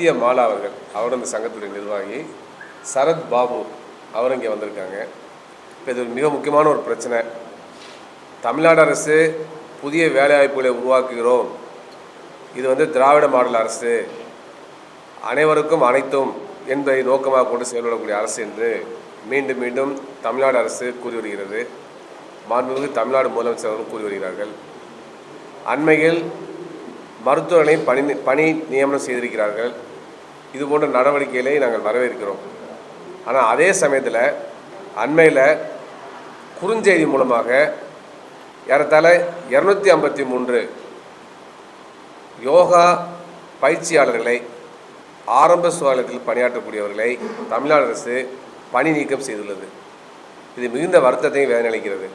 சத்ய மாலா அவர்கள் அவர் அந்த சங்கத்துடைய நிர்வாகி சரத் பாபு அவர் இங்கே வந்திருக்காங்க. இப்போ இது மிக முக்கியமான ஒரு பிரச்சனை. தமிழ்நாடு அரசு புதிய வேலைவாய்ப்புகளை உருவாக்குகிறோம். இது வந்து திராவிட மாடல் அரசு. அனைவருக்கும் அனைத்தும் என்பதை நோக்கமாக கொண்டு செயல்படக்கூடிய அரசு என்று மீண்டும் மீண்டும் தமிழ்நாடு அரசு கூறி வருகிறது. மாண்புமிகு தமிழ்நாடு முதலமைச்சர் அவர்கள் கூறி வருகிறார்கள். அண்மையில் மருத்துவர்களை பணி பணி நியமனம் செய்திருக்கிறார்கள். இது போன்ற நடவடிக்கைகளை நாங்கள் வரவேற்கிறோம். ஆனால் அதே சமயத்தில் அண்மையில் குறுஞ்செய்தி மூலமாக ஏறத்தாழ இரநூத்தி ஐம்பத்தி மூன்று யோகா பயிற்சியாளர்களை ஆரம்ப சுகாதாரத்தில் பணியாற்றக்கூடியவர்களை தமிழ்நாடு அரசு பணி நீக்கம் செய்துள்ளது. இது மிகுந்த வருத்தத்தையும் வேதனையளிக்கிறது.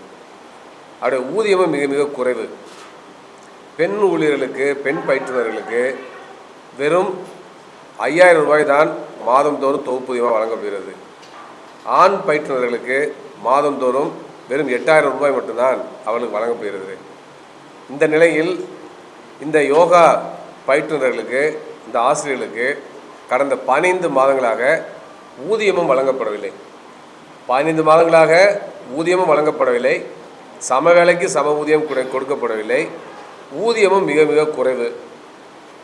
அவருடைய ஊதியமும் மிக மிக குறைவு. பெண் ஊழியர்களுக்கு பெண் பயிற்றுநர்களுக்கு வெறும் ஐயாயிரம் ரூபாய் தான் மாதந்தோறும் தொகுப்பூதியமாக வழங்கப்படுகிறது. ஆண் பயிற்றுனர்களுக்கு மாதந்தோறும் வெறும் எட்டாயிரம் ரூபாய் மட்டும்தான் அவர்களுக்கு வழங்கப்படுகிறது. இந்த நிலையில் இந்த யோகா பயிற்றுனர்களுக்கு இந்த ஆசிரியர்களுக்கு கடந்த பதினைந்து மாதங்களாக ஊதியமும் வழங்கப்படவில்லை. பதினைந்து மாதங்களாக ஊதியமும் வழங்கப்படவில்லை. சம வேலைக்கு சம ஊதியம் கொடுக்கப்படவில்லை. ஊதியமும் மிக மிக குறைவு.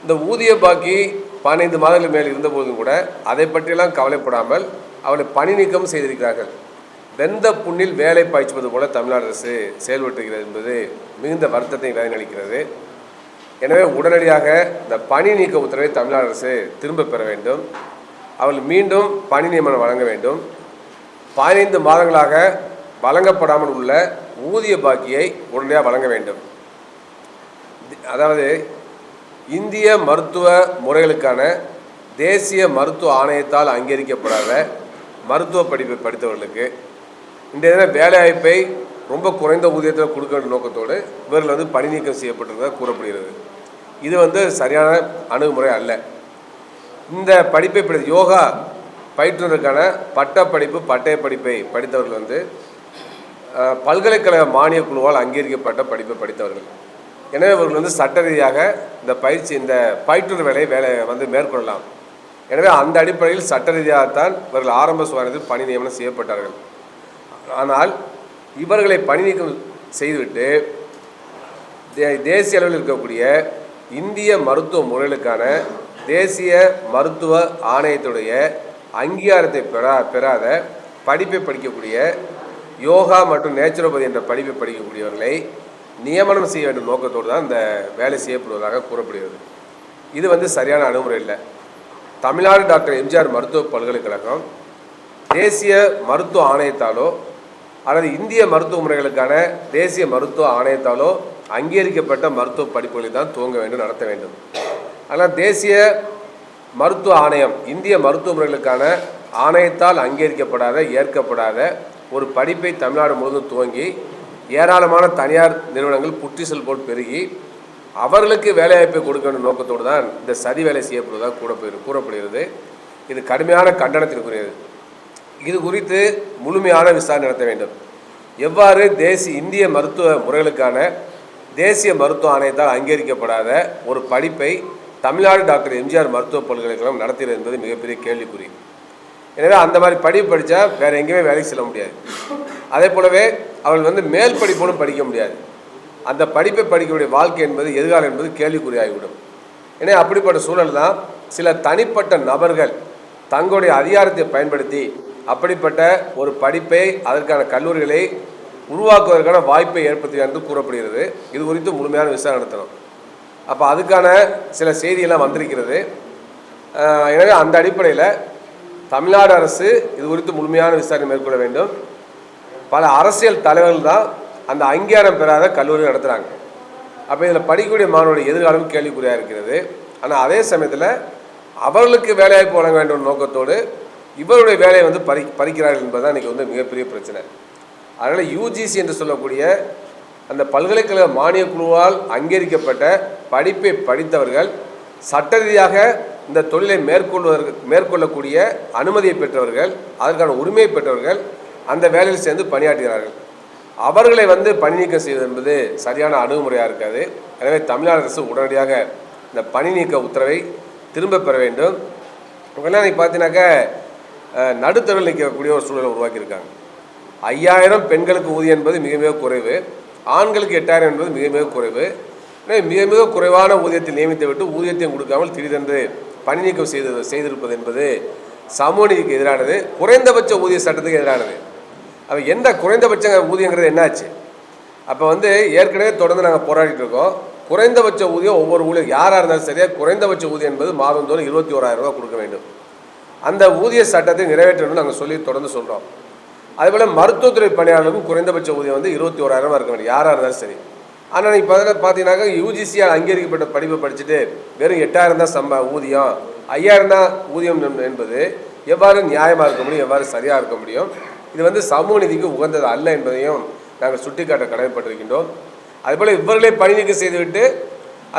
இந்த ஊதிய பாக்கி பதினைந்து மாதங்கள் மேல் இருந்தபோதும் கூட அதை பற்றியெல்லாம் கவலைப்படாமல் அவளை பணி நீக்கம் செய்திருக்கிறார்கள். வெந்த புண்ணில் வேலை பாய்ச்சுவது போல தமிழ்நாடு அரசு செயல்பட்டுகிறது என்பது மிகுந்த வருத்தத்தை வேதனளிக்கிறது எனவே உடனடியாக இந்த பணி நீக்க உத்தரவை தமிழ்நாடு அரசு திரும்பப் பெற வேண்டும். அவர்கள் மீண்டும் பணி நியமனம் வழங்க வேண்டும். பதினைந்து மாதங்களாக வழங்கப்படாமல் உள்ள ஊதிய பாக்கியை உடனடியாக வழங்க வேண்டும். அதாவது இந்திய மருத்துவ முறைகளுக்கான தேசிய மருத்துவ ஆணையத்தால் அங்கீகரிக்கப்படாத மருத்துவ படிப்பை படித்தவர்களுக்கு இந்த இதில் வேலைவாய்ப்பை ரொம்ப குறைந்த ஊதியத்தில் கொடுக்க வேண்டிய நோக்கத்தோடு இவர்கள் வந்து பணி நீக்கம் செய்யப்பட்டிருந்ததாக கூறப்படுகிறது. இது வந்து சரியான அணுகுமுறை அல்ல. இந்த படிப்பை படி யோகா பயிற்றுனருக்கான பட்டப்படிப்பு பட்டய படிப்பை படித்தவர்கள் வந்து பல்கலைக்கழக மானிய குழுவால் அங்கீகரிக்கப்பட்ட படிப்பை படித்தவர்கள். எனவே இவர்கள் வந்து சட்ட ரீதியாக இந்த பயிற்சி இந்த பயிற்றுனர் வேலையை வேலை வந்து மேற்கொள்ளலாம். எனவே அந்த அடிப்படையில் சட்ட ரீதியாகத்தான் இவர்கள் ஆரம்ப சுகாதாரத்தில் பணி நியமனம் செய்யப்பட்டார்கள். ஆனால் இவர்களை பணி நீக்கம் செய்துவிட்டு தே- தேசிய அளவில் இருக்கக்கூடிய இந்திய மருத்துவ முறைகளுக்கான தேசிய மருத்துவ ஆணையத்துடைய அங்கீகாரத்தை பெறா பெறாத படிப்பை படிக்கக்கூடிய யோகா மற்றும் நேச்சுரோபதி என்ற படிப்பை படிக்கக்கூடியவர்களை நியமனம் செய்ய வேண்டும் நோக்கத்தோடு தான் இந்த வேலை செய்யப்படுவதாக கூறப்படுகிறது. இது வந்து சரியான அணுகுமுறை இல்லை. தமிழ்நாடு டாக்டர் எம்ஜிஆர் மருத்துவ பல்கலைக்கழகம் தேசிய மருத்துவ ஆணையத்தாலோ அல்லது இந்திய மருத்துவ முறைகளுக்கான தேசிய மருத்துவ ஆணையத்தாலோ அங்கீகரிக்கப்பட்ட மருத்துவ படிப்புகளை தான் துவங்க வேண்டும் நடத்த வேண்டும். ஆனால் தேசிய மருத்துவ ஆணையம் இந்திய மருத்துவ முறைகளுக்கான ஆணையத்தால் அங்கீகரிக்கப்படாத ஏற்கப்படாத ஒரு படிப்பை தமிழ்நாடு முழுவதும் துவங்கி ஏராளமான தனியார் நிறுவனங்கள் புற்றிசல் போல் பெருகி அவர்களுக்கு வேலைவாய்ப்பை கொடுக்க வேண்டும் நோக்கத்தோடு தான் இந்த சதி வேலை செய்யப்படுவதாக கூட கூறப்படுகிறது. இது கடுமையான கண்டனத்திற்குரியது. இது குறித்து முழுமையான விசாரணை நடத்த வேண்டும். எவ்வாறு தேசிய இந்திய மருத்துவ முறைகளுக்கான தேசிய மருத்துவ ஆணையத்தால் அங்கீகரிக்கப்படாத ஒரு படிப்பை தமிழ்நாடு டாக்டர் எம்ஜிஆர் மருத்துவ பல்கலைக்கழகம் நடத்துகிறது என்பது மிகப்பெரிய கேள்விக்குறி. எனவே அந்த மாதிரி படிப்பு படித்தா வேறு எங்கேயுமே வேலைக்கு செல்ல முடியாது. அதே போலவே அவர்கள் வந்து மேல் படிப்போடும் படிக்க முடியாது. அந்த படிப்பை படிக்கக்கூடிய வாழ்க்கை என்பது எதிர்காலம் என்பது கேள்விக்குறியாகிவிடும். ஏன்னா அப்படிப்பட்ட சூழல் தான் சில தனிப்பட்ட நபர்கள் தங்களுடைய அதிகாரத்தை பயன்படுத்தி அப்படிப்பட்ட ஒரு படிப்பை அதற்கான கல்லூரிகளை உருவாக்குவதற்கான வாய்ப்பை ஏற்படுத்தி என்று கூறப்படுகிறது. இது குறித்து முழுமையான விசாரணை நடத்தணும். அப்போ அதுக்கான சில செய்தியெல்லாம் வந்திருக்கிறது. எனவே அந்த அடிப்படையில் தமிழ்நாடு அரசு இது குறித்து முழுமையான விசாரணை மேற்கொள்ள வேண்டும். பல அரசியல் தலைவர்கள் தான் அந்த அங்கீகாரம் பெறாத கல்லூரி நடத்துகிறாங்க அப்போ இதில் படிக்கக்கூடிய மாணவருடைய எதிர்காலம் கேள்விக்குறியாக இருக்கிறது. ஆனால் அதே சமயத்தில் அவர்களுக்கு வேலைவாய்ப்பு வழங்க வேண்டும் நோக்கத்தோடு இவருடைய வேலையை வந்து பறி பறிக்கிறார்கள் என்பதுதான் இன்றைக்கி வந்து மிகப்பெரிய பிரச்சனை. அதனால் யூஜிசி என்று சொல்லக்கூடிய அந்த பல்கலைக்கழக மானியக் குழுவால் அங்கீகரிக்கப்பட்ட படிப்பை படித்தவர்கள் சட்ட ரீதியாக இந்த தொழிலை மேற்கொள்வதற்கு மேற்கொள்ளக்கூடிய அனுமதியை பெற்றவர்கள் அதற்கான உரிமையை பெற்றவர்கள் அந்த வேலையில் சேர்ந்து பணியாற்றுகிறார்கள். அவர்களை வந்து பணி நீக்கம் செய்வது என்பது சரியான அணுகுமுறையாக இருக்காது. எனவே தமிழ்நாடு அரசு உடனடியாக இந்த பணி நீக்க உத்தரவை திரும்ப பெற வேண்டும். இவங்கெல்லாம் நீ பார்த்தீங்கன்னாக்கா நிற்கக்கூடிய ஒரு சூழலை உருவாக்கியிருக்காங்க. ஐயாயிரம் பெண்களுக்கு ஊதியம் என்பது மிக மிக குறைவு. ஆண்களுக்கு எட்டாயிரம் என்பது மிக மிக குறைவு. எனவே மிக மிக குறைவான ஊதியத்தை நியமித்து விட்டு ஊதியத்தையும் கொடுக்காமல் திடீரென்று பணி நீக்கம் செய்து செய்திருப்பது என்பது சமூக நீதிக்கு எதிரானது. குறைந்தபட்ச ஊதிய சட்டத்துக்கு எதிரானது. அப்போ எந்த குறைந்தபட்ச ஊதியங்கிறது என்னாச்சு? அப்போ வந்து ஏற்கனவே தொடர்ந்து நாங்கள் போராடிட்டு இருக்கோம். குறைந்தபட்ச ஊதியம் ஒவ்வொரு ஊழியர் யாராக இருந்தாலும் சரியா குறைந்தபட்ச ஊதியம் என்பது மாதந்தோறும் இருபத்தி ஓராயிரம் ரூபா கொடுக்க வேண்டும். அந்த ஊதிய சட்டத்தை நிறைவேற்றணும்னு நாங்கள் சொல்லி தொடர்ந்து சொல்கிறோம் அதேபோல் மருத்துவத்துறை பணியாளர்களுக்கும் குறைந்தபட்ச ஊதியம் வந்து இருபத்தி ஓராயிரமா இருக்க வேண்டும் யாராக இருந்தாலும் சரி. ஆனால் இப்போ அதில் பார்த்தீங்கன்னாக்கா யூஜிசியால் அங்கீகரிக்கப்பட்ட படிப்பை படிச்சுட்டு வெறும் எட்டாயிரம் தான் சம்ப ஊதியம். ஐயாயிரம் தான் ஊதியம் என்பது எவ்வாறு நியாயமாக இருக்க முடியும் எவ்வாறு சரியாக இருக்க முடியும்? இது வந்து சமூக நீதிக்கு உகந்தது அல்ல என்பதையும் நாங்கள் சுட்டிக்காட்ட கடமைப்பட்டிருக்கின்றோம். அதுபோல் இவர்களே பணி நீக்கம் செய்துவிட்டு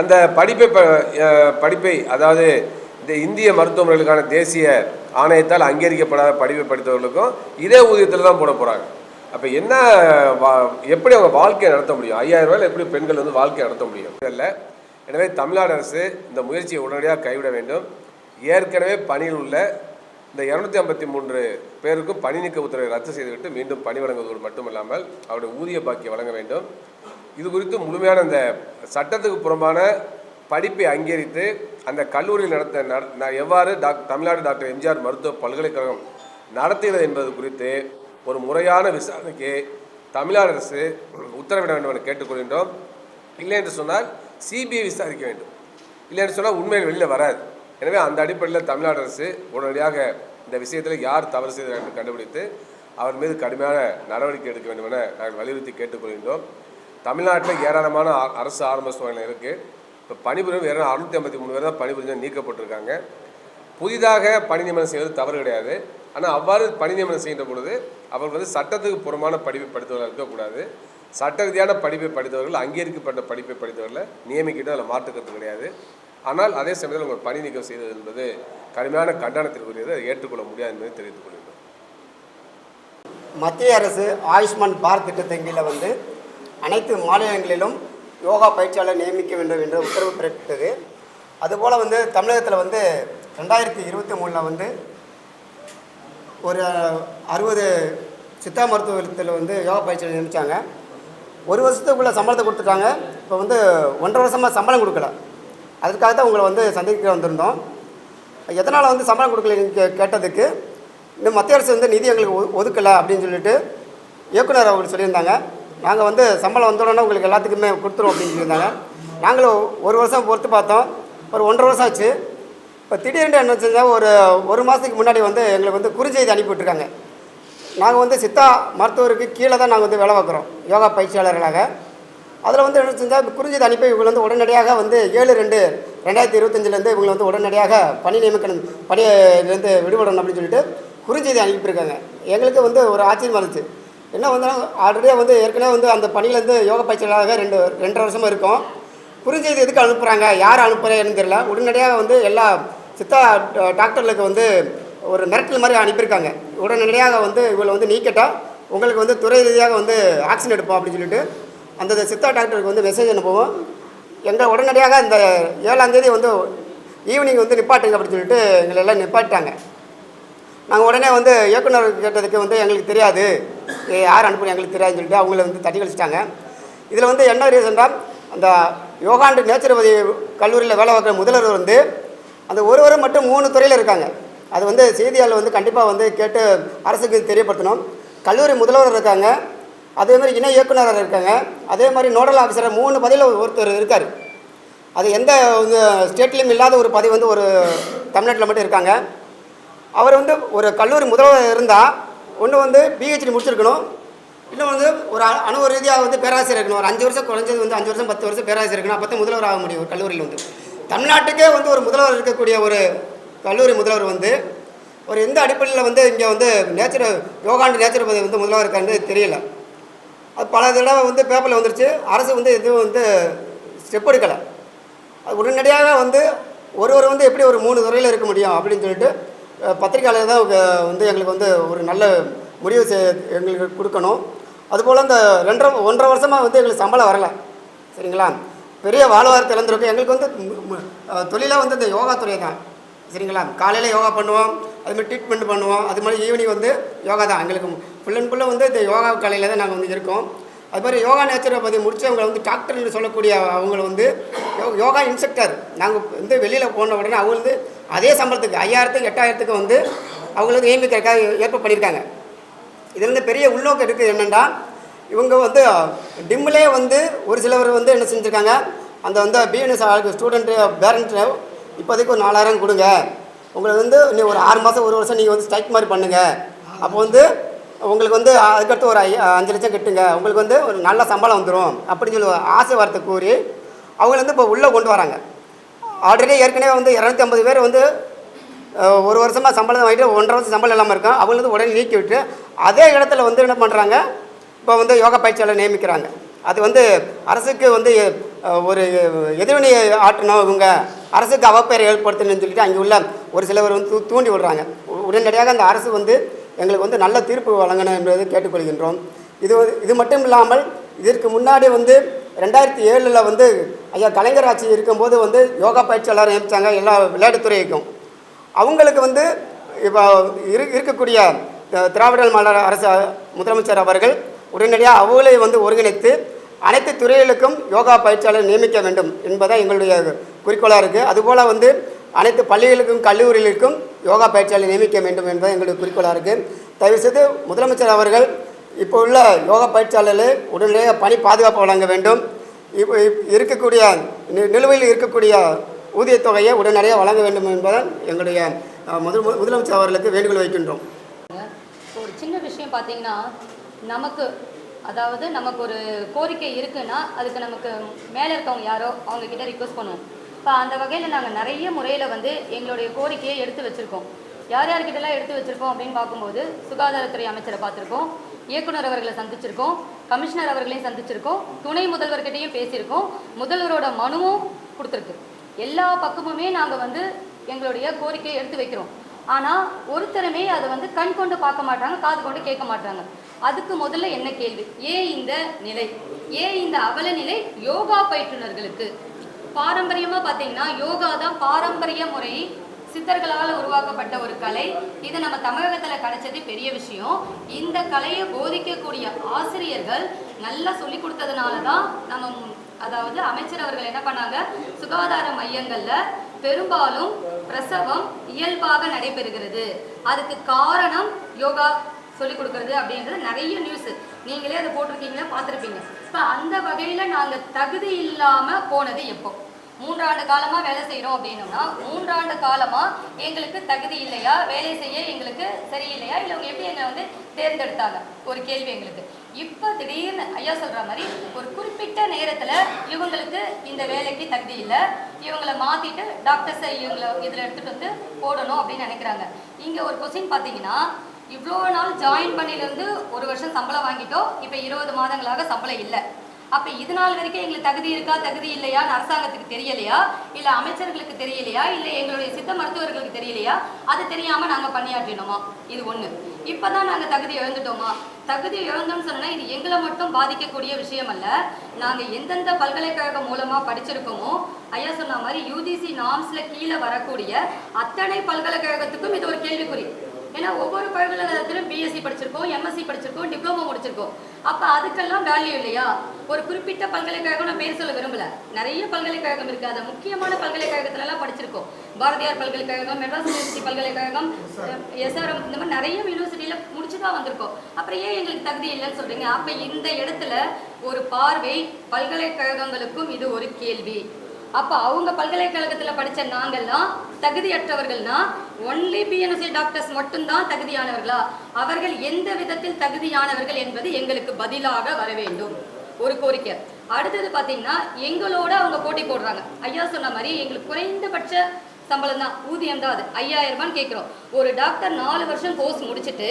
அந்த படிப்பை ப படிப்பை அதாவது இந்த இந்திய மருத்துவமனைகளுக்கான தேசிய ஆணையத்தால் அங்கீகரிக்கப்படாத படிப்பை படித்தவர்களுக்கும் இதே ஊதியத்தில் தான் போட போகிறாங்க அப்போ என்ன வா எப்படி அவங்க வாழ்க்கையை நடத்த முடியும்? ஐயாயிரம் ரூபாயில் எப்படி பெண்கள் வந்து வாழ்க்கையை நடத்த முடியும்? இல்லை. எனவே தமிழ்நாடு அரசு இந்த முயற்சியை உடனடியாக கைவிட வேண்டும். ஏற்கனவே பணியில் உள்ள இந்த இரநூத்தி ஐம்பத்தி மூன்று பேருக்கும் பணி நீக்க உத்தரவை ரத்து செய்துவிட்டு மீண்டும் பணி வழங்குவதோடு மட்டுமல்லாமல் அவருடைய ஊதிய பாக்கியை வழங்க வேண்டும். இது குறித்து முழுமையான அந்த சட்டத்துக்கு புறம்பான படிப்பை அங்கீகரித்து அந்த கல்லூரியில் நடத்த நட- ந- எவ்வாறு டாக் தமிழ்நாடு டாக்டர் எம்ஜிஆர் மருத்துவ பல்கலைக்கழகம் நடத்துகிறது என்பது குறித்து ஒரு முறையான விசாரணைக்கு தமிழ்நாடு அரசு உத்தரவிட வேண்டும் என கேட்டுக்கொள்கின்றோம் இல்லை என்று சொன்னால் சிபிஐ விசாரிக்க வேண்டும். இல்லை என்று சொன்னால் உண்மையில் வெளியில் வராது. எனவே அந்த அடிப்படையில் தமிழ்நாடு அரசு உடனடியாக இந்த விஷயத்தில் யார் தவறு செய்தார் என்று கண்டுபிடித்து அவர் மீது கடுமையான நடவடிக்கை எடுக்க வேண்டும் என நாங்கள் வலியுறுத்தி கேட்டுக்கொள்கின்றோம். தமிழ்நாட்டில் ஏராளமான அரசு ஆரம்ப சுகாதாரம் இருக்குது இப்போ பணிபுரியும் வேறு அறுநூற்றி ஐம்பத்தி மூணு பேர் தான் பணிபுரிஞ்சு நீக்கப்பட்டிருக்காங்க. புதிதாக பணி நியமனம் செய்வது தவறு கிடையாது. ஆனால் அவ்வாறு பணி நியமனம் செய்கின்ற பொழுது அவர்கள் வந்து சட்டத்துக்கு புறமான படிப்பை படித்தவர்கள் இருக்கக்கூடாது. சட்ட ரீதியான படிப்பை படித்தவர்கள் அங்கீகரிக்கப்பட்ட படிப்பை படித்தவர்களை நியமிக்கிட்டு அதில் மாற்றுக்கிறது கிடையாது. ஆனால் அதே சமயத்தில் உங்கள் பணி நீக்கம் செய்தது என்பது கடுமையான கண்டனத்திற்குரியது. அதை ஏற்றுக்கொள்ள முடியாது என்பதை தெரிவித்துக் கொள்கிறோம் மத்திய அரசு ஆயுஷ்மான் பாரத் திட்டத்தின் கீழே வந்து அனைத்து மாநிலங்களிலும் யோகா பயிற்சியாளர் நியமிக்க வேண்டும் என்று உத்தரவு பிறப்பித்தது. அதுபோல் வந்து தமிழகத்தில் வந்து ரெண்டாயிரத்தி இருபத்தி மூணில் வந்து ஒரு அறுபது சித்தா மருத்துவத்தில் வந்து யோகா பயிற்சியாளர் நியமித்தாங்க ஒரு வருஷத்துக்குள்ளே சம்பளத்தை கொடுத்துட்டாங்க இப்போ வந்து ஒன்றரை வருஷமாக சம்பளம் கொடுக்கல. அதுக்காக தான் உங்களை வந்து சந்திக்க வந்திருந்தோம். எதனால் வந்து சம்பளம் கொடுக்கலன்னு கே கேட்டதுக்கு இந்த மத்திய அரசு வந்து நிதி எங்களுக்கு ஒ- ஒதுக்கலை அப்படின்னு சொல்லிட்டு இயக்குனர் அவங்க சொல்லியிருந்தாங்க. நாங்கள் வந்து சம்பளம் வந்தோடனே உங்களுக்கு எல்லாத்துக்குமே கொடுத்துருவோம் அப்படின்னு சொல்லியிருந்தாங்க. நாங்களும் ஒரு வருஷம் பொறுத்து பார்த்தோம். ஒரு ஒன்றரை வருஷம் ஆச்சு. இப்போ திடீர்னு என்ன செஞ்சால் ஒரு ஒரு மாதத்துக்கு முன்னாடி வந்து எங்களுக்கு வந்து குறுஞ்செய்தி அனுப்பி விட்டுருக்காங்க நாங்கள் வந்து சித்தா மருத்துவருக்கு கீழே தான் நாங்கள் வந்து வேலை பார்க்குறோம். யோகா பயிற்சியாளர்களாக. அதில் வந்து என்ன செஞ்சால் குறுஞ்செய்தி அனுப்பி இவங்க வந்து உடனடியாக வந்து ஏழு ரெண்டு ரெண்டாயிரத்தி இருபத்தஞ்சிலேருந்து இவங்களை வந்து உடனடியாக பணி நியமிக்கணும் பணியிலேருந்து விடுபடணும் அப்படின்னு சொல்லிட்டு குறுஞ்செய்தி அனுப்பியிருக்காங்க. எங்களுக்கு வந்து ஒரு ஆச்சரியமாக இருந்துச்சு. என்ன வந்து ஆல்ரெடியாக வந்து ஏற்கனவே வந்து அந்த பணியிலேருந்து யோக பயிற்சியாளராக ரெண்டு ரெண்டரை வருஷமாக இருக்கும். குறுஞ்செய்தி எதுக்கு அனுப்புகிறாங்க யார் அனுப்புகிறேன்னு தெரியல. உடனடியாக வந்து எல்லா சித்தா டாக்டர்களுக்கு வந்து ஒரு மிரட்டல் மாதிரி அனுப்பியிருக்காங்க. உடனடியாக வந்து இவங்களை வந்து நீக்கிட்டால் உங்களுக்கு வந்து துறை ரீதியாக வந்து ஆக்ஷன் எடுப்போம் அப்படின்னு சொல்லிட்டு அந்த சித்தா டாக்டருக்கு வந்து மெசேஜ் அனுப்புவோம். எங்கள் உடனடியாக இந்த ஏழாந்தேதி வந்து ஈவினிங் வந்து நிப்பாட்டுங்க அப்படின்னு சொல்லிட்டு எங்களை எல்லாம் நிப்பாட்டாங்க நாங்கள் உடனே வந்து இயக்குனர் கேட்டதுக்கு வந்து எங்களுக்கு தெரியாது. யார் அனுப்புறது எங்களுக்கு தெரியாதுன்னு சொல்லிட்டு அவங்கள வந்து தட்டி கழிச்சிட்டாங்க. இதில் வந்து என்ன ரீசன்டா அந்த யோகாண்டு நேச்சுரோபதி கல்லூரியில் வேலை பார்க்குற முதல்வர் வந்து அந்த ஒருவர் மட்டும் மூணு துறையில் இருக்காங்க. அது வந்து செய்தியாளர் வந்து கண்டிப்பாக வந்து கேட்டு அரசுக்கு தெரியப்படுத்தணும். கல்லூரி முதல்வர் இருக்காங்க. அதே மாதிரி இணை இயக்குனர் இருக்காங்க. அதே மாதிரி நோடல் ஆஃபீஸர் மூணு பதவியில் ஒருத்தர் இருக்கார். அது எந்த ஸ்டேட்லேயும் இல்லாத ஒரு பதவி வந்து ஒரு தமிழ்நாட்டில் மட்டும் இருக்காங்க. அவர் வந்து ஒரு கல்லூரி முதல்வர் இருந்தால் ஒன்று வந்து பிஹெச்டி முடிச்சிருக்கணும். இன்னும் வந்து ஒரு அ- அணு ரீதியாக வந்து பேராசிரியர் இருக்கணும். ஒரு அஞ்சு வருஷம் குறைஞ்சது வந்து அஞ்சு வருஷம் பத்து வருஷம் பேராசிரியர் இருக்கணும். அப்போ தான் முதல்வர் ஆக முடியும் ஒரு கல்லூரியில் வந்து. தமிழ்நாட்டுக்கே வந்து ஒரு முதல்வர் இருக்கக்கூடிய ஒரு கல்லூரி முதல்வர் வந்து ஒரு எந்த அடிப்படையில் வந்து இங்கே வந்து நேச்சுரல் யோகாண்டு நேச்சுரோபதி வந்து முதல்வர் இருக்காருன்னு தெரியல. அது பல தடவை வந்து பேப்பரில் வந்துருச்சு. அரசு வந்து எதுவும் வந்து ஸ்டெப் எடுக்கலை. அது உடனடியாக வந்து ஒருவர் வந்து எப்படி ஒரு மூணு துறையில் இருக்க முடியும் அப்படின்னு சொல்லிட்டு பத்திரிகையாளர் பத்திரிக்கையாளர் தான் வந்து எங்களுக்கு வந்து ஒரு நல்ல முடிவு செய் எங்களுக்கு கொடுக்கணும். அதுபோல் இந்த ரெண்டரை ஒன்றரை வருஷமாக வந்து எங்களுக்கு சம்பளம் வரலை. சரிங்களா? பெரிய வாழ்வாரத்தை இழந்திருக்கோம் எங்களுக்கு வந்து தொழிலாக வந்து இந்த யோகா துறை தான். சரிங்களா? காலையில் யோகா பண்ணுவோம் அதுமாதிரி ட்ரீட்மெண்ட் பண்ணுவோம். அது மாதிரி ஈவினிங் வந்து யோகா தான். எங்களுக்கு ஃபுல் அண்ட் ஃபுல்லாக வந்து இந்த யோகா கலையில் தான் நாங்கள் வந்து இருக்கோம். அது மாதிரி யோகா நேச்சரை பற்றி முடிச்சவங்க வந்து டாக்டர்னு சொல்லக்கூடிய அவங்கள வந்து யோ- யோகா இன்ஸ்ட்ரக்டர் நாங்கள் வந்து வெளியில் போன உடனே அவங்க வந்து அதே சம்பளத்துக்கு ஐயாயிரத்துக்கு எட்டாயிரத்துக்கு வந்து அவங்கள வந்து நியமிக்கிறதுக்காக ஏற்பாடு பண்ணியிருக்காங்க. இதுல இருந்து பெரிய உள்நோக்கம் இருக்குது என்னென்னா இவங்க வந்து டிம்மிலே வந்து ஒரு சிலவர் வந்து என்ன செஞ்சுருக்காங்க அந்த வந்து பிஎன்எஸ் ஸ்டூடெண்ட்டு பேரண்ட்டு இப்போதைக்கு ஒரு நாலாயிரம் கொடுங்க. உங்களுக்கு வந்து இன்னும் ஒரு ஆறு மாதம் ஒரு வருஷம் நீங்கள் வந்து ஸ்ட்ரைக் மாதிரி பண்ணுங்கள் அப்போ வந்து உங்களுக்கு வந்து அதுக்கடுத்து ஒரு ஐ அஞ்சு லட்சம் கட்டுங்க. உங்களுக்கு வந்து ஒரு நல்ல சம்பளம் வந்துடும் அப்படின்னு சொல்லி ஆசை வார்த்தை கூறி அவங்கள வந்து இப்போ உள்ளே கொண்டு வராங்க. ஆல்ரெடி ஏற்கனவே வந்து இரநூத்தி ஐம்பது பேர் வந்து ஒரு வருஷமாக சம்பளம் வாங்கிட்டு ஒன்றரை வருஷம் சம்பளம் இல்லாமல் இருக்கும் அவங்கள வந்து உடனே நீக்கி விட்டு அதே இடத்துல வந்து என்ன பண்ணுறாங்க இப்போ வந்து யோகா பயிற்சியாளர் நியமிக்கிறாங்க. அது வந்து அரசுக்கு வந்து ஒரு எதிர்வினையை ஆட்டணும் இவங்க அரசுக்கு அவப்பெயரை ஏற்படுத்தணும்னு சொல்லிட்டு அங்கே உள்ள ஒரு சிலவர் வந்து தூ- தூண்டி விடுறாங்க. உடனடியாக அந்த அரசு வந்து எங்களுக்கு வந்து நல்ல தீர்ப்பு வழங்கணும் என்பதை கேட்டுக்கொள்கின்றோம். இது இது மட்டும் இல்லாமல் இதற்கு முன்னாடி வந்து ரெண்டாயிரத்தி ஏழில் வந்து ஐயா கலைஞர் ஆட்சி இருக்கும்போது வந்து யோகா பயிற்சியாளர் நியமித்தாங்க எல்லா விளையாட்டுத்துறைக்கும். அவங்களுக்கு வந்து இப்போ இரு இருக்கக்கூடிய அஹ், திராவிடர் அரசு முதலமைச்சர் அவர்கள் உடனடியாக அவங்களே வந்து ஒருங்கிணைத்து அனைத்து துறைகளுக்கும் யோகா பயிற்சியாளர் நியமிக்க வேண்டும் என்பதான் எங்களுடைய குறிக்கோளாக இருக்குது அதுபோல் வந்து அனைத்து பள்ளிகளுக்கும் கல்லூரிகளுக்கும் யோகா பயிற்சியாளர் நியமிக்க வேண்டும் என்பது எங்களுடைய குறிக்கோளாக இருக்குது தயவுசெய்து முதலமைச்சர் அவர்கள் இப்போ உள்ள யோகா பயிற்சியாளர்கள் உடனடியாக பணி பாதுகாப்பு வழங்க வேண்டும். இப்போ இப்- இருக்கக்கூடிய நிலுவையில் இருக்கக்கூடிய ஊதியத் தொகையை உடனடியாக வழங்க வேண்டும் என்பதால் எங்களுடைய முதல் முதலமைச்சர் அவர்களுக்கு வேண்டுகோள் வைக்கின்றோம். ஒரு சின்ன விஷயம் பார்த்தீங்கன்னா நமக்கு அதாவது நமக்கு ஒரு கோரிக்கை இருக்குன்னா அதுக்கு நமக்கு மேலே இருக்கவங்க யாரோ அவங்க கிட்ட ரிக்வஸ்ட் பண்ணுவோம். இப்போ அந்த வகையில் நாங்கள் நிறைய முறையில் வந்து எங்களுடைய கோரிக்கையை எடுத்து வச்சுருக்கோம். யார் யார்கிட்டலாம் எடுத்து வச்சுருக்கோம் அப்படின்னு பார்க்கும்போது சுகாதாரத்துறை அமைச்சரை பார்த்துருக்கோம் இயக்குனர் அவர்களை சந்திச்சிருக்கோம் கமிஷனர் அவர்களையும் சந்திச்சிருக்கோம் துணை முதல்வர்கிட்டையும் பேசியிருக்கோம் முதல்வரோட மனுவும் கொடுத்துருக்கு. எல்லா பக்கமுமே நாங்கள் வந்து எங்களுடைய கோரிக்கையை எடுத்து வைக்கிறோம். ஆனால் ஒருத்தருமே அதை வந்து கண் கொண்டு பார்க்க மாட்டாங்க காது கொண்டு கேட்க மாட்டாங்க. அதுக்கு முதல்ல என்ன கேள்வி? ஏன் இந்த நிலை. ஏன் இந்த அவல நிலை யோகா பயிற்றுனர்களுக்கு. பாரம்பரியமாக பார்த்தீங்கன்னா யோகா தான் பாரம்பரிய முறை சித்தர்களால் உருவாக்கப்பட்ட ஒரு கலை. இது நம்ம தமிழகத்தில் கிடைச்சது பெரிய விஷயம். இந்த கலையை போதிக்கக்கூடிய ஆசிரியர்கள் நல்லா சொல்லி கொடுத்ததுனால தான் நம்ம அதாவது அமைச்சர் அவர்கள் என்ன பண்ணாங்க? சுகாதார மையங்களில் பெரும்பாலும் பிரசவம் இயல்பாக நடைபெறுகிறது. அதுக்கு காரணம் யோகா சொல்லிக் கொடுக்கறது அப்படின்றது நிறைய நியூஸ் நீங்களே அதை போட்டிருக்கீங்க பார்த்துருப்பீங்க. இப்போ அந்த வகையில் நாங்கள் தகுதி இல்லாமல் போனது எப்போ? மூன்றாண்டு காலமாக வேலை செய்கிறோம் அப்படின்னோம்னா மூன்றாண்டு காலமாக எங்களுக்கு தகுதி இல்லையா? வேலை செய்ய எங்களுக்கு சரியில்லையா? இல்லை அவங்க எப்படி எங்களை வந்து தேர்ந்தெடுத்தாங்க? ஒரு கேள்வி எங்களுக்கு. இப்போ திடீர்னு ஐயா சொல்கிற மாதிரி ஒரு குறிப்பிட்ட நேரத்தில் இவங்களுக்கு இந்த வேலைக்கு தகுதி இல்லை. இவங்களை மாற்றிட்டு டாக்டர்ஸை இவங்களை இதில் எடுத்துகிட்டு வந்து போடணும் அப்படின்னு நினைக்கிறாங்க. இங்கே ஒரு கொஸ்டின் பார்த்தீங்கன்னா இவ்வளோ நாள் ஜாயின் பண்ணிலேருந்து ஒரு வருஷம் சம்பளம் வாங்கிட்டோம். இப்போ இருபது மாதங்களாக சம்பளம் இல்லை. அப்போ இது நாள் வரைக்கும் எங்களுக்கு தகுதி இருக்கா தகுதி இல்லையான்னு அரசாங்கத்துக்கு தெரியலையா? இல்லை அமைச்சர்களுக்கு தெரியலையா? இல்லை எங்களுடைய சித்த மருத்துவர்களுக்கு தெரியலையா? அது தெரியாமல் நாங்கள் பணியாற்றினோமா? இது ஒன்று இப்போ தான் நாங்கள் தகுதி இழந்துட்டோமா? தகுதி இழந்தோம்னு சொன்னால் இது எங்களை மட்டும் பாதிக்கக்கூடிய விஷயம் அல்ல. நாங்கள் எந்தெந்த பல்கலைக்கழகம் மூலமாக படிச்சிருக்கோமோ ஐயா சொன்ன மாதிரி யூஜிசி நாம்ஸில் கீழே வரக்கூடிய அத்தனை பல்கலைக்கழகத்துக்கும் இது ஒரு கேள்விக்குறி. ஏன்னா ஒவ்வொரு பல்கலைக்கழகத்திலும் பிஎஸ்சி படிச்சிருக்கோம் எம்எஸ்சி படிச்சிருக்கோம் டிப்ளமோ முடிச்சிருக்கோம். அப்போ அதுக்கெல்லாம் வேல்யூ இல்லையா? ஒரு குறிப்பிட்ட பல்கலைக்கழகம் நான் பேர் சொல்ல விரும்பல. நிறைய பல்கலைக்கழகம் இருக்கு. அது முக்கியமான பல்கலைக்கழகத்துல எல்லாம் படிச்சிருக்கோம். பாரதியார் பல்கலைக்கழகம் மெட்ராஸ் யூனிவர்சிட்டி பல்கலைக்கழகம் எஸ்ஆர்எம் இந்த மாதிரி நிறைய யூனிவர்சிட்டியில முடிச்சு தான் வந்திருக்கோம். அப்புறம் ஏன் எங்களுக்கு தகுதி இல்லைன்னு சொல்றீங்க? அப்ப இந்த இடத்துல ஒரு பார்வை பல்கலைக்கழகங்களுக்கும் இது ஒரு கேள்வி. அப்போ அவங்க பல்கலைக்கழகத்தில் படித்த நாங்கள்லாம் தகுதியற்றவர்கள்னா ஒன்லி பிஎன்எஸ்சி டாக்டர்ஸ் மட்டும்தான் தகுதியானவர்களா? அவர்கள் எந்த விதத்தில் தகுதியானவர்கள் என்பது எங்களுக்கு பதிலாக வர வேண்டும். ஒரு கோரிக்கை. அடுத்தது பார்த்தீங்கன்னா எங்களோட அவங்க போட்டி போடுறாங்க. ஐயா சொன்ன மாதிரி எங்களுக்கு குறைந்தபட்ச சம்பளம் தான் ஊதியம் தான் அது. ஐயாயிரம் ரூபான்னு கேட்குறோம் ஒரு டாக்டர் நாலு வருஷம் கோர்ஸ் முடிச்சுட்டு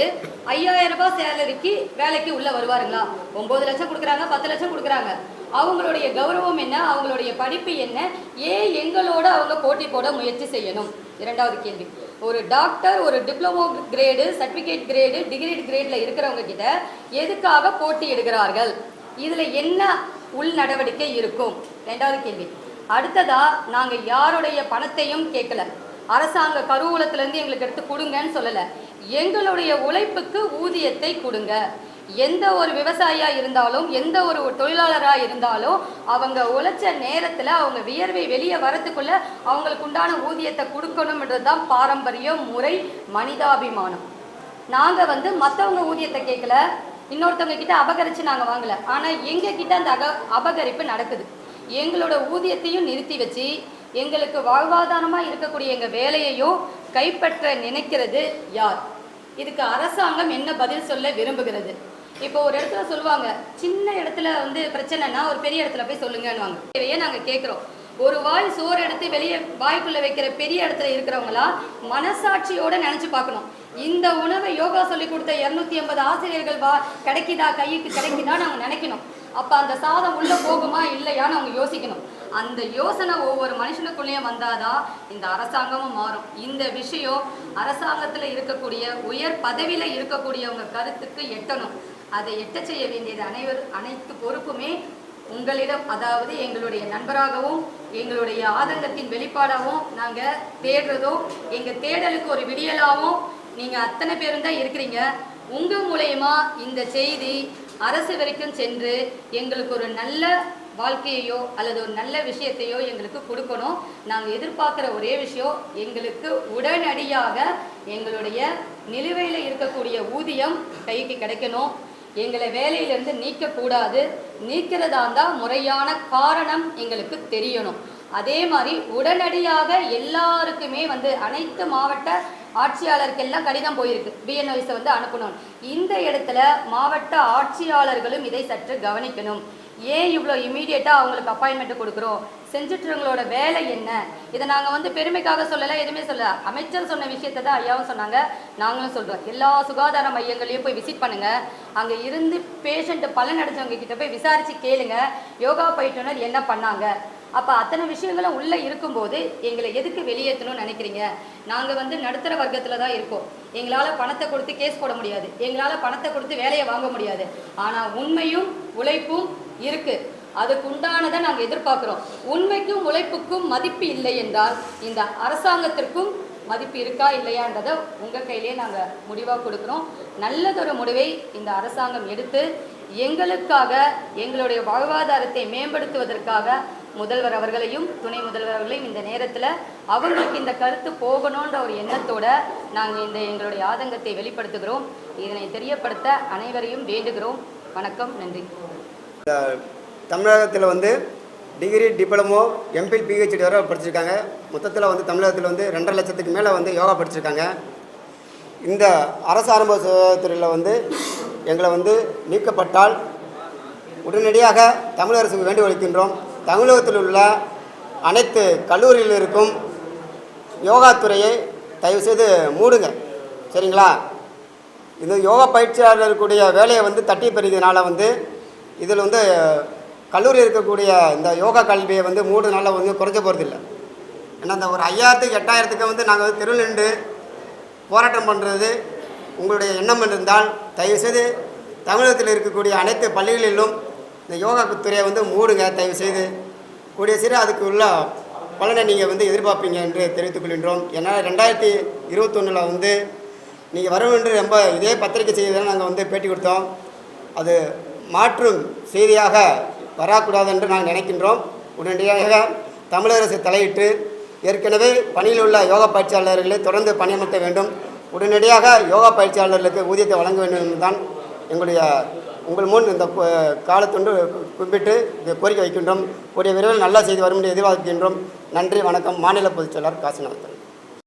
ஐயாயிரம் ரூபாய் சேலரிக்கு வேலைக்கு உள்ளே வருவாருங்களா? ஒம்பது லட்சம் கொடுக்குறாங்க பத்து லட்சம் கொடுக்குறாங்க. அவங்களுடைய கௌரவம் என்ன? அவங்களுடைய படிப்பு என்ன? ஏன் எங்களோட அவங்க போட்டி போட முயற்சி செய்யணும்? இரண்டாவது கேள்வி. ஒரு டாக்டர் ஒரு diploma grade certificate grade degree கிரேடில் இருக்கிறவங்க கிட்ட எதுக்காக போட்டி எடுக்கிறார்கள் இதில் என்ன உள் நடவடிக்கை இருக்கும்? ரெண்டாவது கேள்வி. அடுத்ததா நாங்க யாருடைய பணத்தையும் கேட்கல. அரசாங்க கருவூலத்திலேருந்து எங்களுக்கு எடுத்து கொடுங்கன்னு சொல்லலை. எங்களுடைய உழைப்புக்கு ஊதியத்தை கொடுங்க. எந்த ஒரு விவசாயியா இருந்தாலும் எந்த ஒரு தொழிலாளரா இருந்தாலும் அவங்க உழைச்ச நேரத்துல அவங்க வியர்வை வெளியே வரத்துக்குள்ள அவங்களுக்கு உண்டான ஊதியத்தை கொடுக்கணும்ன்றது தான் பாரம்பரியம் முறை மனிதாபிமானம். நாங்க வந்து மத்தவங்க ஊதியத்தை கேட்கல இன்னொருத்தவங்க கிட்ட அபகரிச்சு நாங்க வாங்கல. ஆனா எங்க கிட்ட அந்த அக அபகரிப்பு நடக்குது. எங்களோட ஊதியத்தையும் நிறுத்தி வச்சு எங்களுக்கு வாழ்வாதாரமா இருக்கக்கூடிய எங்க வேலையையும் கைப்பற்ற நினைக்கிறது யார்? இதுக்கு அரசாங்கம் என்ன பதில் சொல்ல விரும்புகிறது? இப்போ ஒரு இடத்துல சொல்லுவாங்க சின்ன இடத்துல வந்து பிரச்சனைனா ஒரு பெரிய இடத்துல போய் சொல்லுங்கன்னுவாங்க. இதையே நாங்கள் கேட்குறோம் ஒரு வாய் சோறு எடுத்து வெளியே வாய்க்குள்ள வைக்கிற பெரிய இடத்துல இருக்கிறவங்களா மனசாட்சியோட நினைச்சு பார்க்கணும். இந்த உணவை யோகா சொல்லி கொடுத்த இரநூத்தி ஐம்பது ஆசிரியர்கள் வா கிடைக்குதா கையுக்கு கிடைக்குதா நாங்கள் நினைக்கணும். அப்ப அந்த சாதம் உள்ள போகுமா இல்லையான்னு அவங்க யோசிக்கணும். அந்த யோசனை ஒவ்வொரு மனுஷனுக்குள்ளேயும் வந்தாதான் இந்த அரசாங்கமும் மாறும். இந்த விஷயம் அரசாங்கத்துல இருக்கக்கூடிய உயர் பதவியில இருக்கக்கூடியவங்க கருத்துக்கு எட்டணும். அதை எட்ட செய்ய வேண்டியது அனைவர் அனைத்து பொறுப்புமே உங்களிடம் அதாவது எங்களுடைய நண்பராகவும் எங்களுடைய ஆதங்கத்தின் வெளிப்பாடாகவும் நாங்கள் தேடுறதோ எங்கள் தேடலுக்கு ஒரு விடியலாகவும் நீங்கள் அத்தனை பேரும் தான் இருக்கிறீங்க. உங்கள் மூலயமா இந்த செய்தி அரசு வரைக்கும் சென்று எங்களுக்கு ஒரு நல்ல வாழ்க்கையையோ அல்லது ஒரு நல்ல விஷயத்தையோ எங்களுக்கு கொடுக்கணும். நாங்கள் எதிர்பார்க்குற ஒரே விஷயம் எங்களுக்கு உடனடியாக எங்களுடைய நிலுவையில் இருக்கக்கூடிய ஊதியம் கைக்கு கிடைக்கணும். எங்களை வேலையிலிருந்து நீக்கக்கூடாது. நீக்கிறதா இருந்தால் முறையான காரணம் எங்களுக்கு தெரியணும். அதே மாதிரி உடனடியாக எல்லாருக்குமே வந்து அனைத்து மாவட்ட ஆட்சியாளருக்கெல்லாம் கடிதம் போயிருக்கு. பிஎன்ஓஸை வந்து அனுப்பணும். இந்த இடத்துல மாவட்ட ஆட்சியாளர்களும் இதை சற்று கவனிக்கணும். ஏன் இவ்வளோ இமீடியட்டாக அவங்களுக்கு அப்பாயின்மெண்ட் கொடுக்குறோம்? செஞ்சிட்டுறவங்களோட வேலை என்ன? இதை நாங்கள் வந்து பெருமைக்காக சொல்லலை எதுவுமே சொல்லலை. அமைச்சர் சொன்ன விஷயத்தை தான் ஐயாவும் சொன்னாங்க நாங்களும் சொல்கிறோம் எல்லா சுகாதார மையங்களையும் போய் விசிட் பண்ணுங்கள் அங்கே இருந்து பேஷண்ட்டு பலன் அடைஞ்சவங்க கிட்ட போய் விசாரித்து கேளுங்க. யோகா பயிற்றுனர் என்ன பண்ணாங்க? அப்போ அத்தனை விஷயங்களும் உள்ளே இருக்கும்போது எங்களை எதுக்கு வெளியேற்றணும்னு நினைக்கிறீங்க? நாங்கள் வந்து நடுத்தர வர்க்கத்தில் தான் இருக்கோம். எங்களால் பணத்தை கொடுத்து கேஸ் போட முடியாது. எங்களால் பணத்தை கொடுத்து வேலையை வாங்க முடியாது. ஆனால் உண்மையும் உழைப்பும் இருக்குது அதுக்கு உண்டானதை நாங்கள் எதிர்பார்க்குறோம். உண்மைக்கும் உழைப்புக்கும் மதிப்பு இல்லை என்றால் இந்த அரசாங்கத்திற்கும் மதிப்பு இருக்கா இல்லையான்றதை உங்கள் கையிலே நாங்கள் முடிவாக கொடுக்குறோம். நல்லதொரு முடிவை இந்த அரசாங்கம் எடுத்து எங்களுக்காக எங்களுடைய வாழ்வாதாரத்தை மேம்படுத்துவதற்காக முதல்வர் அவர்களையும் துணை முதல்வர் அவர்களையும் இந்த நேரத்தில் அவங்களுக்கு இந்த கருத்து போகணுன்ற ஒரு எண்ணத்தோட நாங்கள் இந்த எங்களுடைய ஆதங்கத்தை வெளிப்படுத்துகிறோம். இதனை தெரியப்படுத்த அனைவரையும் வேண்டுகிறோம். வணக்கம் நன்றி. தமிழகத்தில் வந்து டிகிரி டிப்ளமோ எம்பில் பிஹெச்டி வரை படிச்சிருக்காங்க. மொத்தத்தில் வந்து தமிழகத்தில் வந்து ரெண்டரை லட்சத்துக்கு மேலே வந்து யோகா படிச்சிருக்காங்க. இந்த அரசு ஆரம்ப சுகாதாரத்துறையில் வந்து எங்களை வந்து நீக்கப்பட்டால் உடனடியாக தமிழக அரசுக்கு வேண்டி வைக்கின்றோம் தமிழகத்தில் உள்ள அனைத்து கல்லூரியில் இருக்கும் யோகா துறையை தயவுசெய்து மூடுங்க. சரிங்களா? இது யோகா பயிற்சியாளர் இருக்கக்கூடிய வேலையை வந்து தட்டி பெறுகிறதுனால வந்து இதில் வந்து கல்லூரி இருக்கக்கூடிய இந்த யோகா கல்வியை வந்து மூடுனால வந்து குறைஞ்ச போகிறதில்ல ஏன்னா இந்த ஒரு ஐயாயிரத்துக்கு எட்டாயிரத்துக்கு வந்து நாங்கள் வந்து தெருவில் நின்று போராட்டம் பண்ணுறது உங்களுடைய எண்ணம் இருந்தால் தயவுசெய்து தமிழகத்தில் இருக்கக்கூடிய அனைத்து பள்ளிகளிலும் இந்த யோகா துறையை வந்து மூடுங்க தயவுசெய்து. கூடிய சிறு அதுக்கு உள்ள பலனை நீங்கள் வந்து எதிர்பார்ப்பீங்க என்று தெரிவித்துக் கொள்கின்றோம். ஏன்னா ரெண்டாயிரத்தி இருபத்தொன்னில் வந்து நீங்கள் வரணும் என்று ரொம்ப இதே பத்திரிகை செய்தி தான் நாங்கள் வந்து பேட்டி கொடுத்தோம். அது மாற்றும் செய்தியாக வரக்கூடாது என்று நாங்கள் நினைக்கின்றோம். உடனடியாக தமிழக அரசு தலையிட்டு ஏற்கனவே பணியில் உள்ள யோகா பயிற்சியாளர்களை தொடர்ந்து பணியமர்த்த வேண்டும். உடனடியாக யோகா பயிற்சியாளர்களுக்கு ஊதியத்தை வழங்க வேண்டும் என்றுதான் எங்களுடைய உங்கள் முன் இந்த காலத்தொன்று குறிப்பிட்டு கோரிக்கை வைக்கின்றோம். கூடிய விரைவில் நல்லா செய்து வரும் என்று எதிர்பார்க்கின்றோம். நன்றி வணக்கம். மாநில பொதுச் செயலாளர் காசிநாதன்.